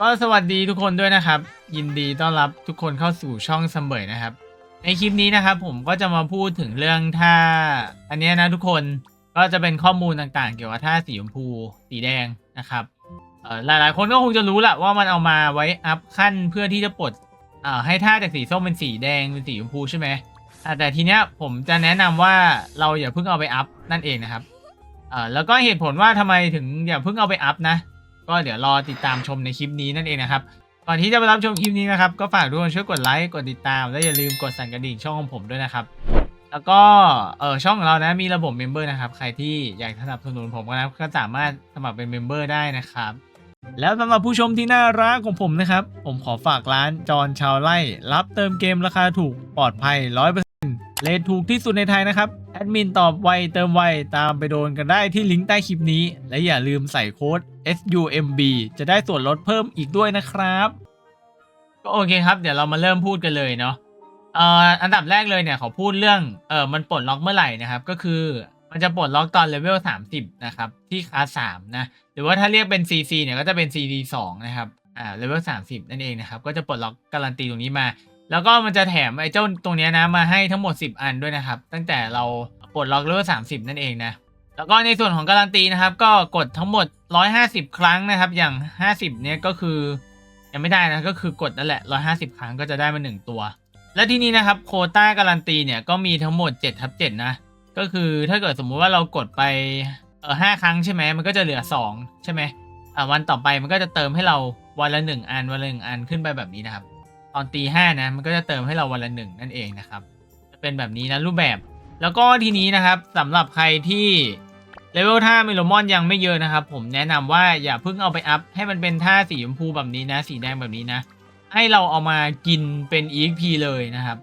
ก็สวัสดีทุกคนด้วยนะครับ ยินดีต้อนรับทุกคนเข้าสู่ช่องซัมเบยนะครับ ในคลิปนี้นะครับ ผมก็จะมาพูดถึงเรื่องท่าอันนี้นะทุกคนก็จะเป็นข้อมูลต่างๆ เกี่ยวกับท่าสีชมพูสีแดงนะครับหลายๆ คนก็คงจะรู้แหละว่ามันเอามาไว้อัพขั้นเพื่อที่จะปลดให้ท่าจากสีส้มเป็นสีแดงเป็นสีชมพูใช่ไหมแต่ทีเนี้ยผมจะแนะนำว่าเราอย่าเพิ่งเอาไปอัพนั่นเองนะครับแล้วก็เหตุผลว่าทำไมถึงอย่าเพิ่งเอาไปอัพนะ ก็เดี๋ยวรอติดตามชมในคลิปนี้นั่นเองนะครับก่อนที่จะไปรับชมคลิปนี้นะครับก็ฝากทุกคนช่วยกดไลค์กดติดตาม และอย่าลืมกดสั่นกระดิ่งช่องของผมด้วยนะครับ แล้วก็เออช่องของเรานะมีระบบเมมเบอร์นะครับใครที่อยากสนับสนุนผมก็นะก็สามารถสมัครเป็นเมมเบอร์ได้นะครับแล้วสำหรับผู้ชมที่น่ารักของผมนะครับ ผมขอฝากร้านจอนชาวไล่รับเติมเกมราคาถูกปลอดภัย 100%เลทถูกที่สุดในไทยนะครับ ดมินตอบไวเติมไวตามไปโดนกันได้ที่ลิงก์ใต้คลิปนี้ และอย่าลืมใส่โค้ด SUMB จะได้ส่วนลดเพิ่มอีกด้วยนะครับ ก็โอเคครับ เดี๋ยวเรามาเริ่มพูดกันเลยเนาะเอ่ออันดับแรกเลยเนี่ยขอพูดเรื่องเออมันปลดล็อกเมื่อไหร่นะครับ ก็คือมันจะปลดล็อกตอนเลเวล30 นะครับ ที่คลาส3นะ หรือว่าถ้าเรียกเป็น CC เนี่ยก็จะเป็น CD 2นะครับอ่าเลเวล30 นั่นเองนะครับ ก็จะปลดล็อกการันตีตรงนี้มา แล้วก็มันจะแถมไอ้เจ้าตรงนี้นะมาให้ทั้งหมด 10 อันด้วยนะครับ ตั้งแต่เราปลดล็อกเลเวล30นั่นเองนะ แล้วก็ในส่วนของการันตีนะครับ ก็กดทั้งหมด 150 ครั้งนะครับ อย่าง 50 เนี่ยก็คือยังไม่ได้นะก็คือกดนั่นแหละ 150 ครั้งก็จะได้มา 1 ตัว และที่นี้นะครับโคต้าการันตีเนี่ยก็มีทั้งหมด7ทับ7นะก็คือถ้าเกิดสมมุติว่าเรากดไปเออห้าครั้งใช่ไหมมันก็จะเหลือ 2 ใช่ไหมอ่าวันต่อไปมันก็จะเติมให้เราวันละหนึ่งอันวันละหนึ่งอันขึ้นไปแบบนี้นะครับ ตอนตีห้านะมันก็จะเติมให้เราวันละหนึ่งนั่นเองนะครับ จะเป็นแบบนี้นะรูปแบบ แล้วก็ทีนี้นะครับสำหรับใครที่เลเวลท่าเมโลมอนยังไม่เยอะนะครับ ผมแนะนำว่าอย่าเพิ่งเอาไปอัพให้มันเป็นท่าสีชมพูแบบนี้นะ สีแดงแบบนี้นะ ให้เราเอามากินเป็น EXP เลยนะครับ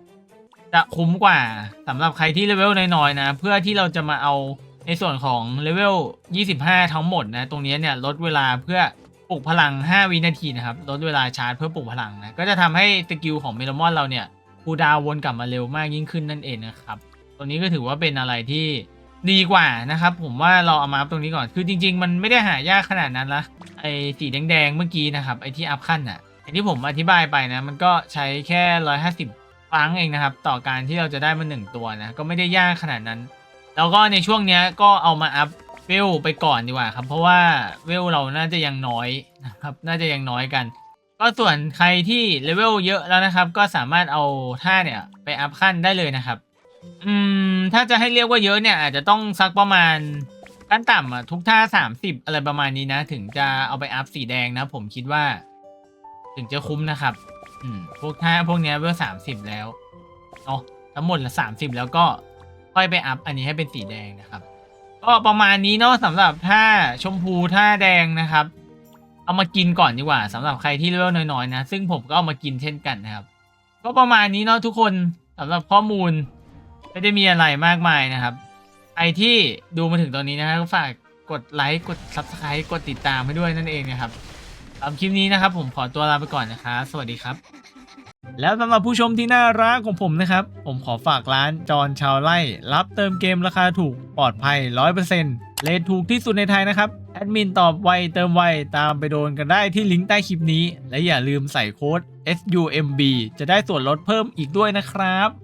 จะคุ้มกว่าสำหรับใครที่เลเวลน้อยๆนะ เพื่อที่เราจะมาเอาในส่วนของเลเวล25 ทั้งหมดนะ ตรงนี้เนี่ยลดเวลาเพื่อ ปลุกพลัง 5 วินาทีนะครับลดเวลาชาร์จเพื่อปลุกพลังนะก็จะทำให้สกิลของเมลมอนเราเนี่ยคูดาวน์วนกลับมาเร็วมากยิ่งขึ้นนั่นเองนะครับตัวนี้ก็ถือว่าเป็นอะไรที่ดีกว่านะครับ ผมว่าเราเอามาอัพตรงนี้ก่อนคือจริง ๆ มันไม่ได้หายากขนาดนั้นละไอ้สีแดงๆเมื่อกี้นะครับไอ้ที่อัพขั้นอะไอ้ที่ผมอธิบายไปนะ มันก็ใช้แค่ 150 ครั้งเองนะครับ ต่อการที่เราจะได้มาหนึ่งตัวนะก็ไม่ได้ยากขนาดนั้น แล้วก็ในช่วงเนี้ยก็เอามาอัพ เวลไปก่อนดีกว่าครับ เพราะว่าเวลเราน่าจะยังน้อยนะครับ น่าจะยังน้อยกัน ก็ส่วนใครที่เลเวลเยอะแล้วนะครับ ก็สามารถเอาท่าเนี่ยไปอัพขั้นได้เลยนะครับ อืม ถ้าจะให้เรียกว่าเยอะเนี่ย อาจจะต้องสักประมาณขั้นต่ำอะทุกท่าสามสิบอะไรประมาณนี้นะ ถึงจะเอาไปอัพสีแดงนะ ผมคิดว่า ถึงจะคุ้มนะครับ อืม พวกท่าพวกเนี้ยเวลสามสิบแล้วเนาะทั้งหมดละสามสิบแล้วก็ค่อยไปอัพอันนี้ให้เป็นสีแดงนะครับ ก็ประมาณนี้เนาะสำหรับท่าชมพูท่าแดงนะครับ เอามากินก่อนดีกว่าสำหรับใครที่เลเวลน้อยๆนะ ซึ่งผมก็เอามากินเช่นกันนะครับ ก็ประมาณนี้เนาะทุกคนสำหรับข้อมูลไม่ได้มีอะไรมากมายนะครับใครที่ดูมาถึงตอนนี้นะครับก็ฝากกดไลค์กด Subscribe กดติดตามให้ด้วยนั่นเองนะครับสำหรับคลิปนี้นะครับ ผมขอตัวลาไปก่อนนะครับสวัสดีครับ แล้วสำหรับผู้ชมที่น่ารักของผมนะครับ ผมขอฝากร้านจอนชาวไล่รับเติมเกมราคาถูกปลอดภัย 100%เลทถูกที่สุดในไทยนะครับ แอดมินตอบไวเติมไวตามไปโดนกันได้ที่ลิงก์ใต้คลิปนี้ และอย่าลืมใส่โค้ด SUMB จะได้ส่วนลดเพิ่มอีกด้วยนะครับ